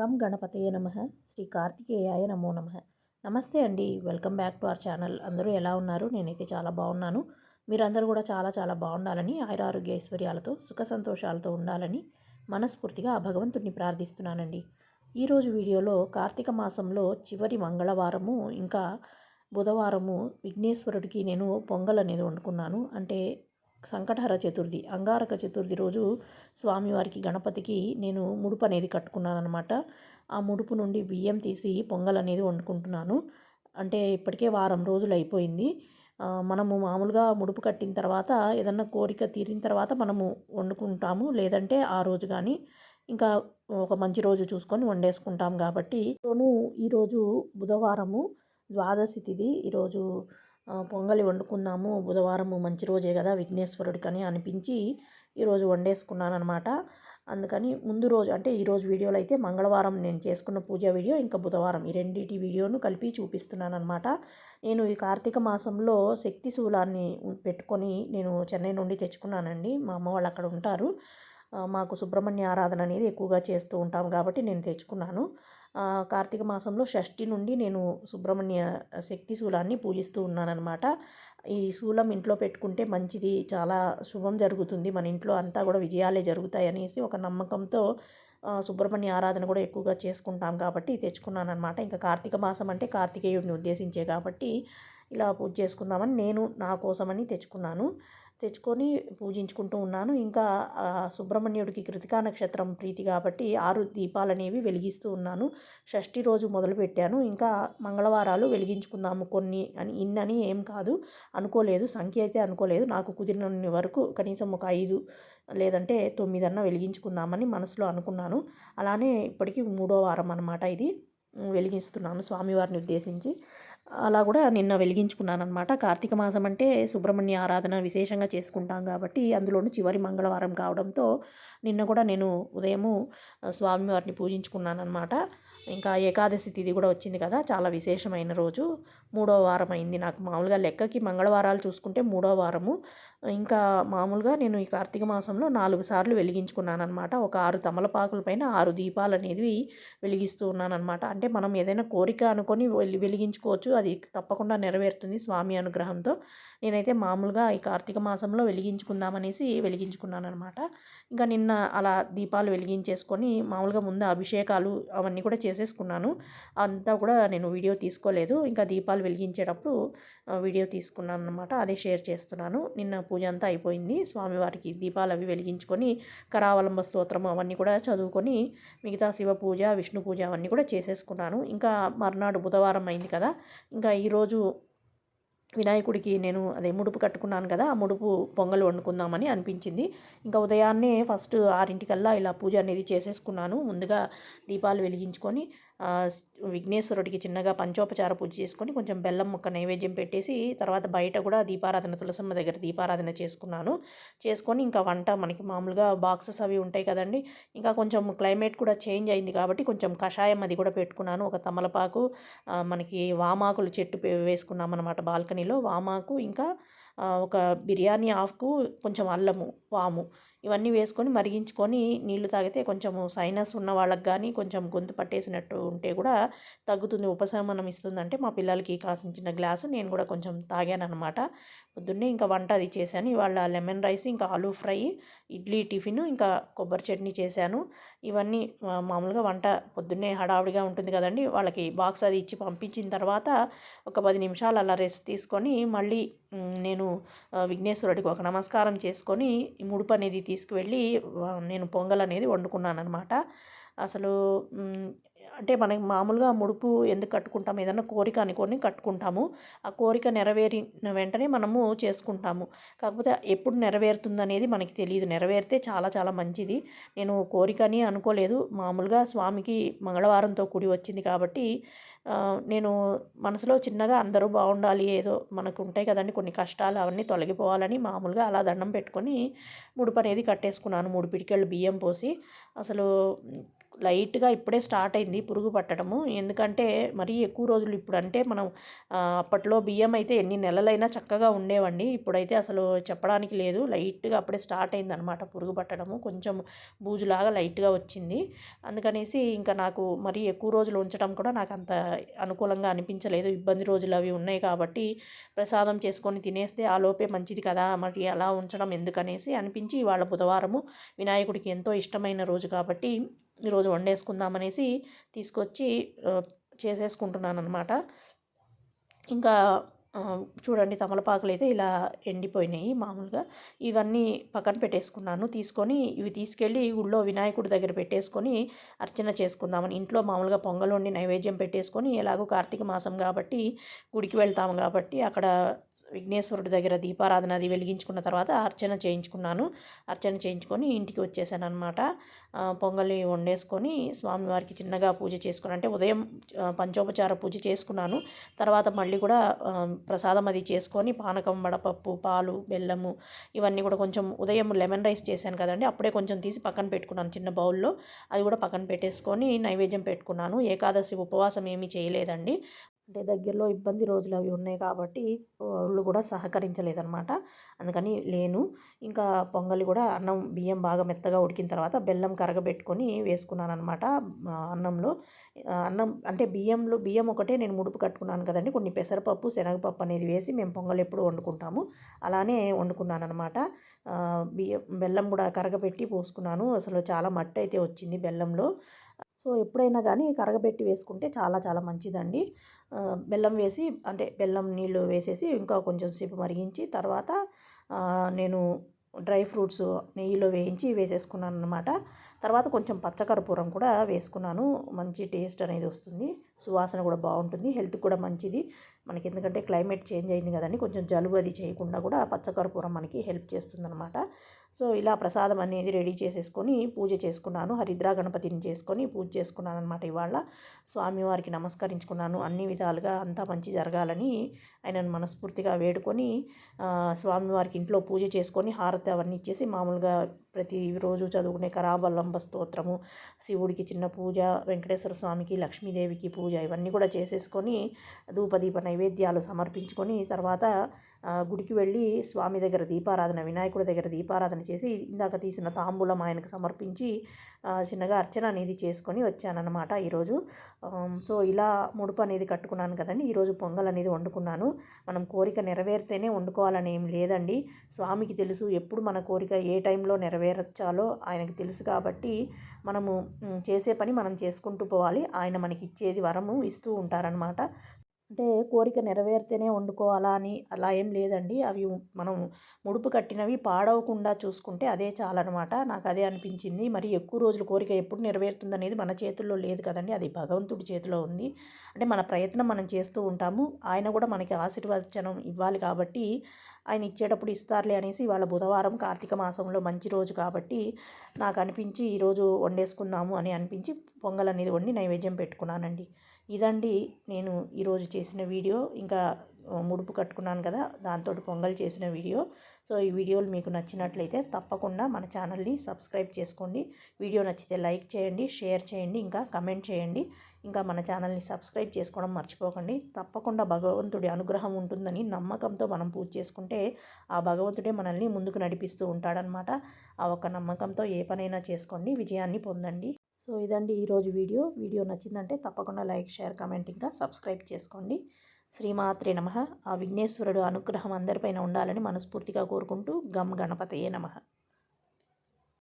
కం గణపతయ నమ. శ్రీ కార్తికేయాయ నమో నమ. నమస్తే అండి. Welcome back to our channel. అందరూ ఎలా ఉన్నారు? నేనైతే చాలా బాగున్నాను. మీరందరూ కూడా చాలా చాలా బాగుండాలని ఆయురారోగ్య ఐశ్వర్యాలతో సుఖ సంతోషాలతో ఉండాలని మనస్ఫూర్తిగా ఆ భగవంతుడిని ప్రార్థిస్తున్నానండి. ఈరోజు వీడియోలో కార్తీక మాసంలో చివరి మంగళవారము ఇంకా బుధవారము విఘ్నేశ్వరుడికి నేను పొంగల్ అనేది వండుకున్నాను. అంటే సంకటహర చతుర్థి అంగారక చతుర్థి రోజు స్వామివారికి గణపతికి నేను ముడుపు అనేది కట్టుకున్నాను అనమాట ఆ ముడుపు నుండి బియ్యం తీసి పొంగల్ అనేది వండుకుంటున్నాను. అంటే ఇప్పటికే వారం రోజులు అయిపోయింది. మనము మామూలుగా ముడుపు కట్టిన తర్వాత ఏదన్నా కోరిక తీరిన తర్వాత మనము వండుకుంటాము. లేదంటే ఆ రోజు కానీ ఇంకా ఒక మంచి రోజు చూసుకొని వండేసుకుంటాం కాబట్టి. ఈరోజు బుధవారము ద్వాదశి తిది. ఈరోజు పొంగలి వండుకుందాము బుధవారం మంచి రోజే కదా విఘ్నేశ్వరుడికి అని అనిపించి ఈరోజు వండేసుకున్నాను అనమాట అందుకని ముందు రోజు అంటే ఈరోజు వీడియోలో అయితే మంగళవారం నేను చేసుకున్న పూజ వీడియో ఇంకా బుధవారం ఈ రెండింటి వీడియోను కలిపి చూపిస్తున్నాను అనమాట నేను ఈ కార్తీక మాసంలో శక్తి శూలాన్ని పెట్టుకొని నేను చెన్నై నుండి తెచ్చుకున్నానండి. మా అమ్మ వాళ్ళు అక్కడ ఉంటారు. మాకు సుబ్రహ్మణ్య ఆరాధన అనేది ఎక్కువగా చేస్తూ ఉంటాం కాబట్టి నేను తెచ్చుకున్నాను. కార్తీక మాసంలో షష్ఠి నుండి నేను సుబ్రహ్మణ్య శక్తి శూలాన్ని పూజిస్తూ ఉన్నానన్నమాట. ఈ శూలం ఇంట్లో పెట్టుకుంటే మంచిది చాలా శుభం జరుగుతుంది. మన ఇంట్లో అంతా కూడా విజయాలే జరుగుతాయి అనేసి ఒక నమ్మకంతో సుబ్రహ్మణ్య ఆరాధన కూడా ఎక్కువగా చేసుకుంటాం కాబట్టి తెచ్చుకున్నాను అనమాట ఇంకా కార్తీక మాసం అంటే కార్తికేయుడిని ఉద్దేశించే కాబట్టి ఇలా పూజ చేసుకుందామని నేను నా కోసమని తెచ్చుకున్నాను. తెచ్చుకొని పూజించుకుంటూ ఉన్నాను. ఇంకా సుబ్రహ్మణ్యుడికి కృతికా నక్షత్రం ప్రీతి కాబట్టి ఆరు దీపాలు అనేవి వెలిగిస్తూ ఉన్నాను. షష్ఠి రోజు మొదలుపెట్టాను. ఇంకా మంగళవారాలు వెలిగించుకుందాము కొన్ని అని ఇన్నని ఏం కాదు. అనుకోలేదు. సంఖ్య అయితే అనుకోలేదు. నాకు కుదిరిన వరకు కనీసం ఒక ఐదు లేదంటే తొమ్మిదన్నా వెలిగించుకుందామని మనసులో అనుకున్నాను. అలానే ఇప్పటికీ మూడో వారం అనమాట ఇది. వెలిగిస్తున్నాను స్వామివారిని ఉద్దేశించి. అలా కూడా నిన్న వెలిగించుకున్నాను అనమాట కార్తీక మాసం అంటే సుబ్రహ్మణ్య ఆరాధన విశేషంగా చేసుకుంటాం కాబట్టి అందులోనూ చివరి మంగళవారం కావడంతో నిన్న కూడా నేను ఉదయము స్వామివారిని పూజించుకున్నాను అనమాట ఇంకా ఏకాదశి తిథి కూడా వచ్చింది కదా చాలా విశేషమైన రోజు. మూడో వారం అయింది నాకు. మామూలుగా లెక్కకి మంగళవారాలు చూసుకుంటే మూడో వారము. ఇంకా మామూలుగా నేను ఈ కార్తీక మాసంలో నాలుగు సార్లు వెలిగించుకున్నాను అనమాట ఒక ఆరు తమలపాకుల పైన ఆరు దీపాలు అనేవి వెలిగిస్తూ ఉన్నాను అనమాట అంటే మనం ఏదైనా కోరిక అనుకొని వెలిగించుకోవచ్చు. అది తప్పకుండా నెరవేరుతుంది స్వామి అనుగ్రహంతో. నేనైతే మామూలుగా ఈ కార్తీక మాసంలో వెలిగించుకుందామనేసి వెలిగించుకున్నాను అనమాట ఇంకా నిన్న అలా దీపాలు వెలిగించేసుకొని మామూలుగా ముందు అభిషేకాలు అవన్నీ కూడా చేసేసుకున్నాను. అంతా కూడా నేను వీడియో తీసుకోలేదు. ఇంకా దీపాలు వెలిగించేటప్పుడు వీడియో తీసుకున్నాను అనమాట అదే షేర్ చేస్తున్నాను. నిన్న పూజ అంతా అయిపోయింది. స్వామివారికి దీపాలు అవి వెలిగించుకొని కరావలంబ స్తోత్రం అవన్నీ కూడా చదువుకొని మిగతా శివ పూజ విష్ణు పూజ అవన్నీ కూడా చేసేసుకున్నాను. ఇంకా మర్నాడు బుధవారం అయింది కదా. ఇంకా ఈరోజు వినాయకుడికి నేను అదే ముడుపు కట్టుకున్నాను కదా. ఆ ముడుపు పొంగల్ వండుకుందామని అనిపించింది. ఇంకా ఉదయాన్నే ఫస్ట్ ఆరింటికల్లా ఇలా పూజ అనేది చేసేసుకున్నాను. ముందుగా దీపాలు వెలిగించుకొని విఘ్నేశ్వరుడికి చిన్నగా పంచోపచార పూజ చేసుకొని కొంచెం బెల్లం ముక్క నైవేద్యం పెట్టేసి తర్వాత బయట కూడా దీపారాధన తులసమ్మ దగ్గర దీపారాధన చేసుకున్నాను. చేసుకొని ఇంకా వంట మనకి మామూలుగా బాక్సెస్ అవి ఉంటాయి కదండి. ఇంకా కొంచెం క్లైమేట్ కూడా చేంజ్ అయింది కాబట్టి కొంచెం కషాయం అది కూడా పెట్టుకున్నాను. ఒక తమలపాకు మనకి వామాకులు చెట్టు వేసుకున్నాం అనమాట బాల్కనీలో. వామాకు ఇంకా ఒక బిర్యానీ ఆకు కొంచెం అల్లము వాము ఇవన్నీ వేసుకొని మరిగించుకొని నీళ్ళు తాగితే కొంచెం సైనస్ ఉన్న వాళ్ళకి కానీ కొంచెం గొంతు పట్టేసినట్టు ఉంటే కూడా తగ్గుతుంది ఉపశమనం ఇస్తుందంటే మా పిల్లలకి కాసించిన గ్లాసు నేను కూడా కొంచెం తాగాను అనమాట పొద్దున్నే ఇంకా వంట అది చేశాను. ఇవాళ లెమన్ రైస్ ఇంకా ఆలూ ఫ్రై ఇడ్లీ టిఫిన్ ఇంకా కొబ్బరి చట్నీ చేశాను. ఇవన్నీ మామూలుగా వంట పొద్దున్నే హడావిడిగా ఉంటుంది కదండి. వాళ్ళకి బాక్స్ అది ఇచ్చి పంపించిన తర్వాత ఒక పది నిమిషాలు అలా రెస్ట్ తీసుకొని మళ్ళీ నేను విఘ్నేశ్వరుడికి ఒక నమస్కారం చేసుకొని ముడుపు అనేది తీసుకువెళ్ళి నేను పొంగల్ అనేది వండుకున్నాను అనమాట అసలు అంటే మనకి మామూలుగా ముడుపు ఎందుకు కట్టుకుంటాము ఏదన్నా కోరిక అనుకొని కట్టుకుంటాము. ఆ కోరిక నెరవేరిన వెంటనే మనము చేసుకుంటాము. కాకపోతే ఎప్పుడు నెరవేరుతుంది అనేది మనకి తెలియదు నెరవేరితే చాలా చాలా మంచిది. నేను కోరికని అనుకోలేదు. మామూలుగా స్వామికి మంగళవారంతో కూడి వచ్చింది కాబట్టి నేను మనసులో చిన్నగా అందరూ బాగుండాలి ఏదో మనకు ఉంటాయి కదండి కొన్ని కష్టాలు అవన్నీ తొలగిపోవాలని మామూలుగా అలా దండం పెట్టుకొని ముడుపు అనేది కట్టేసుకున్నాను. మూడు పిడికెళ్ళు బియ్యం పోసి అసలు లైట్గా ఇప్పుడే స్టార్ట్ అయింది పురుగు పట్టడము. ఎందుకంటే మరీ ఎక్కువ రోజులు ఇప్పుడు అంటే మనం అప్పట్లో బియ్యం అయితే ఎన్ని నెలలైనా చక్కగా ఉండేవండి. ఇప్పుడైతే అసలు చెప్పడానికి లేదు. లైట్గా అప్పుడే స్టార్ట్ అయింది అనమాట పురుగు పట్టడము. కొంచెం బూజులాగా లైట్గా వచ్చింది. అందుకనేసి ఇంకా నాకు మరీ ఎక్కువ రోజులు ఉంచడం కూడా నాకు అంత అనుకూలంగా అనిపించలేదు. ఇబ్బంది రోజులు అవి ఉన్నాయి కాబట్టి ప్రసాదం చేసుకొని తినేస్తే ఆ లోపే మంచిది కదా మరి అలా ఉంచడం ఎందుకనేసి అనిపించి వాళ్ళ బుధవారము వినాయకుడికి ఎంతో ఇష్టమైన రోజు కాబట్టి ఈరోజు వండేసుకుందామనేసి తీసుకొచ్చి చేసేసుకుంటున్నాను అనమాట ఇంకా చూడండి తమలపాకులు అయితే ఇలా ఎండిపోయినాయి మామూలుగా. ఇవన్నీ పక్కన పెట్టేసుకున్నాను. తీసుకొని ఇవి తీసుకెళ్ళి గుళ్ళో వినాయకుడి దగ్గర పెట్టేసుకొని అర్చన చేసుకుందామని. ఇంట్లో మామూలుగా పొంగల్ వండి నైవేద్యం పెట్టేసుకొని ఎలాగో కార్తీక మాసం కాబట్టి గుడికి వెళ్తాము కాబట్టి అక్కడ విఘ్నేశ్వరుడి దగ్గర దీపారాధన అది వెలిగించుకున్న తర్వాత అర్చన చేయించుకున్నాను. అర్చన చేయించుకొని ఇంటికి వచ్చేసాను అనమాట పొంగలి వండేసుకొని స్వామివారికి చిన్నగా పూజ చేసుకుని అంటే ఉదయం పంచోపచార పూజ చేసుకున్నాను. తర్వాత మళ్ళీ కూడా ప్రసాదం అది చేసుకొని పానకం వడపప్పు పాలు బెల్లము ఇవన్నీ కూడా కొంచెం ఉదయం లెమన్ రైస్ చేశాను కదండి అప్పుడే కొంచెం తీసి పక్కన పెట్టుకున్నాను చిన్న బౌల్లో. అది కూడా పక్కన పెట్టేసుకొని నైవేద్యం పెట్టుకున్నాను. ఏకాదశి ఉపవాసం ఏమీ చేయలేదండి. అంటే దగ్గరలో ఇబ్బంది రోజులు అవి ఉన్నాయి కాబట్టి వాళ్ళు కూడా సహకరించలేదన్నమాట. అందుకని లేను. ఇంకా పొంగలి కూడా అన్నం బియ్యం బాగా మెత్తగా ఉడికిన తర్వాత బెల్లం కరగబెట్టుకొని వేసుకున్నాను అనమాట అన్నంలో. అన్నం అంటే బియ్యంలో బియ్యం ఒకటే నేను ముడుపు కట్టుకున్నాను కదండి. కొన్ని పెసరపప్పు శనగపప్పు అనేది వేసి మేము పొంగల్ ఎప్పుడు వండుకుంటాము. అలానే వండుకున్నాను అనమాట బియ్యం బెల్లం కూడా కరగబెట్టి పోసుకున్నాను. అసలు చాలా మట్టి అయితే వచ్చింది బెల్లంలో. సో ఎప్పుడైనా కానీ కరగబెట్టి వేసుకుంటే చాలా చాలా మంచిదండి. బెల్లం వేసి అంటే బెల్లం నీళ్ళు వేసేసి ఇంకా కొంచెం సేపు మరిగించి తర్వాత నేను డ్రై ఫ్రూట్స్ నెయ్యిలో వేయించి వేసేసుకున్నాను అనమాట తర్వాత కొంచెం పచ్చకర్పూరం కూడా వేసుకున్నాను. మంచి టేస్ట్ అనేది వస్తుంది. సువాసన కూడా బాగుంటుంది. హెల్త్ కూడా మంచిది. మనకి ఎందుకంటే క్లైమేట్ చేంజ్ అయింది కదండి. కొంచెం జలుబు అది చేయకుండా కూడా పచ్చకర్పూరం మనకి హెల్ప్ చేస్తుంది అనమాట సో ఇలా ప్రసాదం అనేది రెడీ చేసేసుకొని పూజ చేసుకున్నాను. హరిద్రా గణపతిని చేసుకొని పూజ చేసుకున్నాను అనమాట ఇవాళ. స్వామివారికి నమస్కరించుకున్నాను. అన్ని విధాలుగా అంతా మంచి జరగాలని ఆయనను మనస్ఫూర్తిగా వేడుకొని స్వామివారికి ఇంట్లో పూజ చేసుకొని హారతి అవన్నీ ఇచ్చేసి మామూలుగా ప్రతిరోజు చదువుకునే కరాబల్లంబ స్తోత్రము శివుడికి చిన్న పూజ వెంకటేశ్వర స్వామికి లక్ష్మీదేవికి పూజ ఇవన్నీ కూడా చేసేసుకొని ధూపదీప నైవేద్యాలు సమర్పించుకొని తర్వాత గుడికి వెళ్ళి స్వామి దగ్గర దీపారాధన వినాయకుడి దగ్గర దీపారాధన చేసి ఇందాక తీసిన తాంబూలం ఆయనకు సమర్పించి చిన్నగా అర్చన అనేది చేసుకొని వచ్చానన్నమాట ఈరోజు. సో ఇలా ముడుపు అనేది కట్టుకున్నాను కదండి. ఈరోజు పొంగల్ అనేది వండుకున్నాను. మనం కోరిక నెరవేరితేనే వండుకోవాలని ఏం లేదండి. స్వామికి తెలుసు ఎప్పుడు మన కోరిక ఏ టైంలో నెరవేర్చాలో ఆయనకు తెలుసు కాబట్టి మనము చేసే పని మనం చేసుకుంటూ పోవాలి. ఆయన మనకి ఇచ్చేది వరము ఇస్తూ ఉంటారనమాట అంటే కోరిక నెరవేరితేనే వండుకోవాలా అని అలా ఏం లేదండి. అవి మనం ముడుపు కట్టినవి పాడవకుండా చూసుకుంటే అదే చాలన్నమాట. నాకు అదే అనిపించింది. మరి ఎక్కువ రోజులు కోరిక ఎప్పుడు నెరవేరుతుంది అనేది మన చేతుల్లో లేదు కదండి. అది భగవంతుడి చేతిలో ఉంది. అంటే మన ప్రయత్నం మనం చేస్తూ ఉంటాము. ఆయన కూడా మనకి ఆశీర్వచనం ఇవ్వాలి కాబట్టి ఆయన ఇచ్చేటప్పుడు ఇస్తారులే అనేసి వాళ్ళ బుధవారం కార్తీక మాసంలో మంచి రోజు కాబట్టి నాకు అనిపించి ఈరోజు వండేసుకుందాము అని అనిపించి పొంగల్ అనేది వండి నైవేద్యం పెట్టుకున్నానండి. ఇదండి నేను ఈరోజు చేసిన వీడియో. ఇంకా ముడుపు కట్టుకున్నాను కదా దాంతో పొంగల్ చేసిన వీడియో. సో ఈ వీడియోలు మీకు నచ్చినట్లయితే తప్పకుండా మన ఛానల్ని సబ్స్క్రైబ్ చేసుకోండి. వీడియో నచ్చితే లైక్ చేయండి షేర్ చేయండి ఇంకా కమెంట్ చేయండి. ఇంకా మన ఛానల్ని సబ్స్క్రైబ్ చేసుకోవడం మర్చిపోకండి. తప్పకుండా భగవంతుడి అనుగ్రహం ఉంటుందని నమ్మకంతో మనం పూజ చేసుకుంటే ఆ భగవంతుడే మనల్ని ముందుకు నడిపిస్తూ ఉంటాడనమాట ఆ ఒక్క నమ్మకంతో ఏ పనైనా చేసుకోండి విజయాన్ని పొందండి. సో ఇదండి ఈరోజు వీడియో. వీడియో నచ్చిందంటే తప్పకుండా లైక్ షేర్ కామెంట్ ఇంకా సబ్స్క్రైబ్ చేసుకోండి. శ్రీమాత్రే నమ. ఆ విఘ్నేశ్వరుడు అనుగ్రహం అందరిపైన ఉండాలని మనస్ఫూర్తిగా కోరుకుంటూ గమ్ గణపతయే నమ.